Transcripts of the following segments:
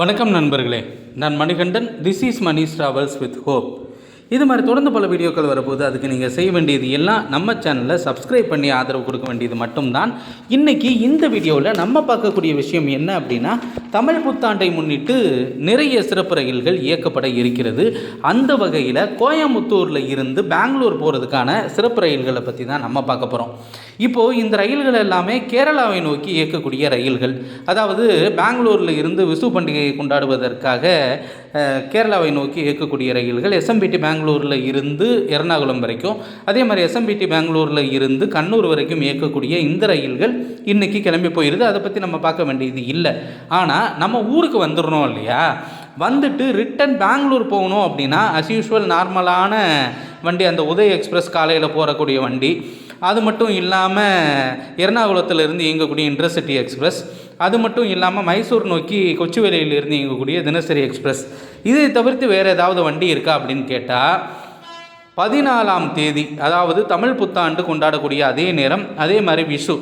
வணக்கம் நண்பர்களே. நான் Manikandan. This is Mani travels with hope இது மாதிரி தொடர்ந்து பல வீடியோக்கள் வரப்போது அதுக்கு நீங்கள் செய்ய வேண்டியது எல்லாம் நம்ம சேனலை சப்ஸ்கிரைப் பண்ணி ஆதரவு கொடுக்க வேண்டியது மட்டும்தான். இன்றைக்கி இந்த வீடியோவில் நம்ம பார்க்கக்கூடிய விஷயம் என்ன அப்படின்னா தமிழ் புத்தாண்டை முன்னிட்டு நிறைய சிறப்பு ரயில்கள் இயக்கப்பட இருக்கிறது. அந்த வகையில் கோயம்புத்தூரில் இருந்து பெங்களூர் போகிறதுக்கான சிறப்பு ரயில்களை பற்றி தான் நம்ம பார்க்க போகிறோம் இப்போது இந்த ரயில்கள் எல்லாமே கேரளாவை நோக்கி இயக்கக்கூடிய ரயில்கள். அதாவது பெங்களூரில் இருந்து விசு பண்டிகையை கொண்டாடுவதற்காக கேரளாவை நோக்கி இயக்கக்கூடிய ரயில்கள் எஸ்எம்பிடி பெங்களூரில் இருந்து எர்ணாகுளம் வரைக்கும் அதே மாதிரி எஸ்எம்பிடி பெங்களூரில் இருந்து கண்ணூர் வரைக்கும் இயக்கக்கூடிய இந்த ரயில்கள் இன்றைக்கி கிளம்பி போயிடுது அதை பற்றி நம்ம பார்க்க வேண்டியது இல்லை. ஆனால் நம்ம ஊருக்கு வந்துடணும் இல்லையா? வந்துட்டு ரிட்டன் பெங்களூர் போகணும் அப்படின்னா அஸ் யூஷுவல் நார்மலான வண்டி அந்த உதய் எக்ஸ்பிரஸ் காலையில் போகக்கூடிய வண்டி. அது மட்டும் இல்லாமல் எர்ணாகுளத்திலிருந்து இயங்கக்கூடிய இன்டர்சிட்டி எக்ஸ்பிரஸ். அது மட்டும் இல்லாமல் மைசூர் நோக்கி கொச்சுவேலியிலிருந்து இயங்கக்கூடிய தினசரி எக்ஸ்பிரஸ். இதை தவிர்த்து வேறு ஏதாவது வண்டி இருக்கா அப்படின்னு கேட்டால் பதினாலாம் தேதி அதாவது தமிழ் புத்தாண்டு கொண்டாடக்கூடிய அதே நேரம் அதே மாதிரி விஷு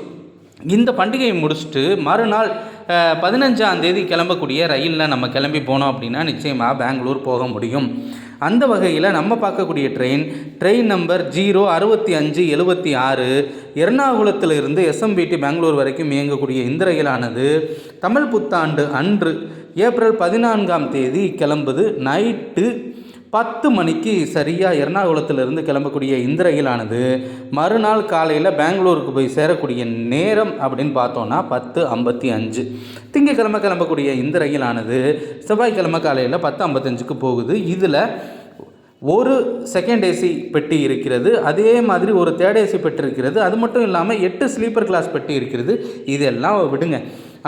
இந்த பண்டிகையை முடிச்சுட்டு மறுநாள் பதினஞ்சாம் தேதி கிளம்பக்கூடிய ரயிலில் நம்ம கிளம்பி போனோம் அப்படின்னா நிச்சயமாக பெங்களூர் போக முடியும். அந்த வகையில் நம்ம பார்க்கக்கூடிய ட்ரெயின் ட்ரெயின் நம்பர் ஜீரோ அறுபத்தி அஞ்சு எழுபத்தி ஆறு. எர்ணாகுளத்திலிருந்து எஸ்எம்பிடி பெங்களூர் வரைக்கும் இயங்கக்கூடிய இந்த ரயிலானது தமிழ் புத்தாண்டு அன்று ஏப்ரல் பதினான்காம் தேதி கிளம்புது நைட்டு பத்து மணிக்கு சரியாக எர்ணாகுளத்திலிருந்து கிளம்பக்கூடிய இந்த ரயிலானது மறுநாள் காலையில் பெங்களூருக்கு போய் சேரக்கூடிய நேரம் அப்படின்னு பார்த்தோன்னா பத்து ஐம்பத்தி அஞ்சு. திங்கக்கிழமை கிளம்பக்கூடிய இந்த ரயிலானது செவ்வாய்க்கிழமை காலையில் பத்து ஐம்பத்தஞ்சுக்கு போகுது. இதில் ஒரு செகண்ட் ஏசி பெட்டி இருக்கிறது. அதே மாதிரி ஒரு தேர்ட் ஏசி பெட்டி இருக்கிறது. அது மட்டும் இல்லாமல் எட்டு ஸ்லீப்பர் கிளாஸ் பெட்டி இருக்கிறது. இதெல்லாம் விடுங்க.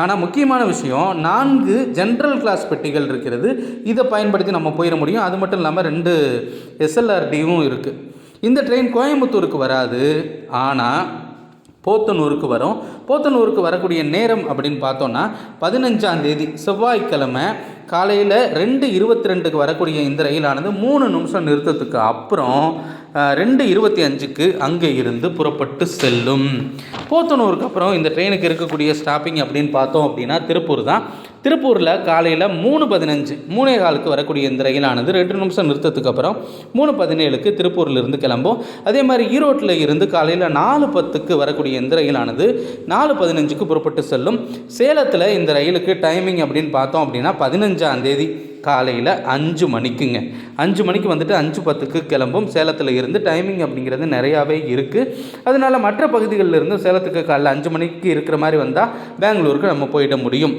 ஆனால் முக்கியமான விஷயம் நான்கு ஜென்ரல் கிளாஸ் பெட்டிகள் இருக்கிறது. இதை பயன்படுத்தி நம்ம போயிட முடியும். அது மட்டும் இல்லாமல் ரெண்டு எஸ்எல்ஆர்டியும் இருக்குது இந்த ட்ரெயின் கோயம்புத்தூருக்கு வராது. ஆனால் போத்தனூருக்கு வரும். போத்தனூருக்கு வரக்கூடிய நேரம் அப்படின்னு பார்த்தோன்னா பதினஞ்சாம் தேதி செவ்வாய்க்கிழமை காலையில் ரெண்டு இருபத்தி ரெண்டுக்கு வரக்கூடிய இந்த ரயிலானது மூணு நிமிஷம் நிறுத்தத்துக்கு அப்புறம் ரெண்டு இருபத்தி அஞ்சுக்கு அங்கே இருந்து புறப்பட்டு செல்லும். போத்தனூருக்கு அப்புறம் இந்த ட்ரெயினுக்கு இருக்கக்கூடிய ஸ்டாப்பிங் அப்படின்னு பார்த்தோம் அப்படின்னா திருப்பூர் தான். திருப்பூரில் காலையில் மூணு பதினஞ்சு மூணே காலுக்கு வரக்கூடிய இந்த ரயிலானது ரெண்டு நிமிஷம் நிறுத்தத்துக்கு அப்புறம் மூணு பதினேழுக்கு திருப்பூர்லேருந்து கிளம்பும். அதே மாதிரி ஈரோட்டில் இருந்து காலையில் நாலு பத்துக்கு வரக்கூடிய இந்த ரயிலானது நாலு பதினஞ்சுக்கு புறப்பட்டு செல்லும். சேலத்தில் இந்த ரயிலுக்கு டைமிங் அப்படின்னு பார்த்தோம் அப்படின்னா பதினஞ்சாம் தேதி. காலையில் அஞ்சு மணிக்குங்க. அஞ்சு மணிக்கு வந்துட்டு அஞ்சு பத்துக்கு கிளம்பும். சேலத்தில் இருந்து டைமிங் அப்படிங்கிறது நிறையாவே இருக்குது அதனால் மற்ற பகுதிகளில் இருந்து சேலத்துக்கு காலைல அஞ்சு மணிக்கு இருக்கிற மாதிரி வந்தால் பெங்களூருக்கு நம்ம போயிட முடியும்.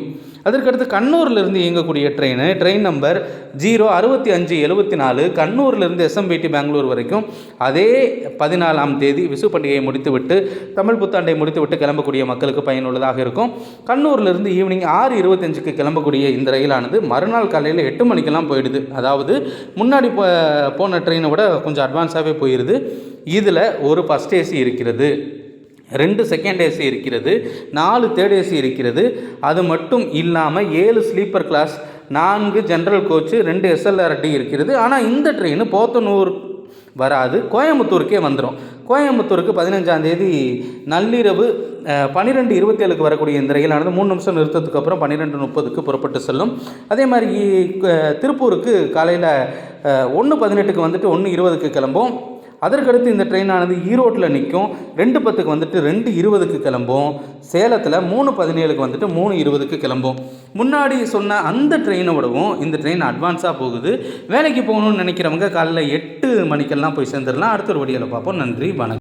அதற்கடுத்து கண்ணூர்லேருந்து இயங்கக்கூடிய ட்ரெயின் ட்ரெயின் நம்பர் ஜீரோ அறுபத்தி அஞ்சு எழுபத்தி நாலு கண்ணூர்லேருந்து எஸ்எம்பிடி பெங்களூர் வரைக்கும் அதே பதினாலாம் தேதி விசு பண்டிகையை முடித்துவிட்டு தமிழ் புத்தாண்டை முடித்துவிட்டு கிளம்பக்கூடிய மக்களுக்கு பயனுள்ளதாக இருக்கும். கண்ணூர்லேருந்து ஈவினிங் ஆறு இருபத்தஞ்சுக்கு கிளம்பக்கூடிய இந்த ரயிலானது மறுநாள் காலையில் எட்டு மணிக்கெல்லாம் போயிடுது. அதாவது முன்னாடி போ போன ட்ரெயினை விட கொஞ்சம் அட்வான்ஸாகவே போயிடுது இதில் ஒரு ஃபஸ்ட் ஏசி இருக்கிறது. ரெண்டு செகண்ட் ஏசி இருக்கிறது நாலு தேர்ட் ஏசி இருக்கிறது. அது மட்டும் இல்லாமல் ஏழு ஸ்லீப்பர் கிளாஸ் நான்கு ஜென்ரல் கோச்சு ரெண்டு எஸ்எல்ஆர்டி இருக்கிறது. ஆனால் இந்த ட்ரெயின் போத்தனூர் வராது கோயம்புத்தூருக்கே வந்துடும் கோயம்புத்தூருக்கு பதினஞ்சாந்தேதி நள்ளிரவு பன்னிரெண்டு இருபத்தேழுக்கு வரக்கூடிய இந்த ரயிலானது மூணு நிமிஷம் நிறுத்தத்துக்கு அப்புறம் பன்னிரெண்டு முப்பதுக்கு புறப்பட்டு செல்லும். அதே மாதிரி திருப்பூருக்கு காலையில் ஒன்று பதினெட்டுக்கு வந்துட்டு ஒன்று இருபதுக்கு கிளம்பும். அதற்கடுத்து இந்த ட்ரெயினானது ஈரோட்டில் நிற்கும். ரெண்டு பத்துக்கு வந்துட்டு ரெண்டு இருபதுக்கு கிளம்பும். சேலத்தில் மூணு பதினேழுக்கு வந்துட்டு மூணு இருபதுக்கு கிளம்பும். முன்னாடி சொன்ன அந்த ட்ரெயினை விடவும் இந்த ட்ரெயின் அட்வான்ஸாக போகுது. வேலைக்கு போகணும்னு நினைக்கிறவங்க காலைல எட்டு மணிக்கெல்லாம் போய் சேர்ந்துடலாம். அடுத்த ஒரு வழியில் பார்ப்போம். நன்றி வணக்கம்.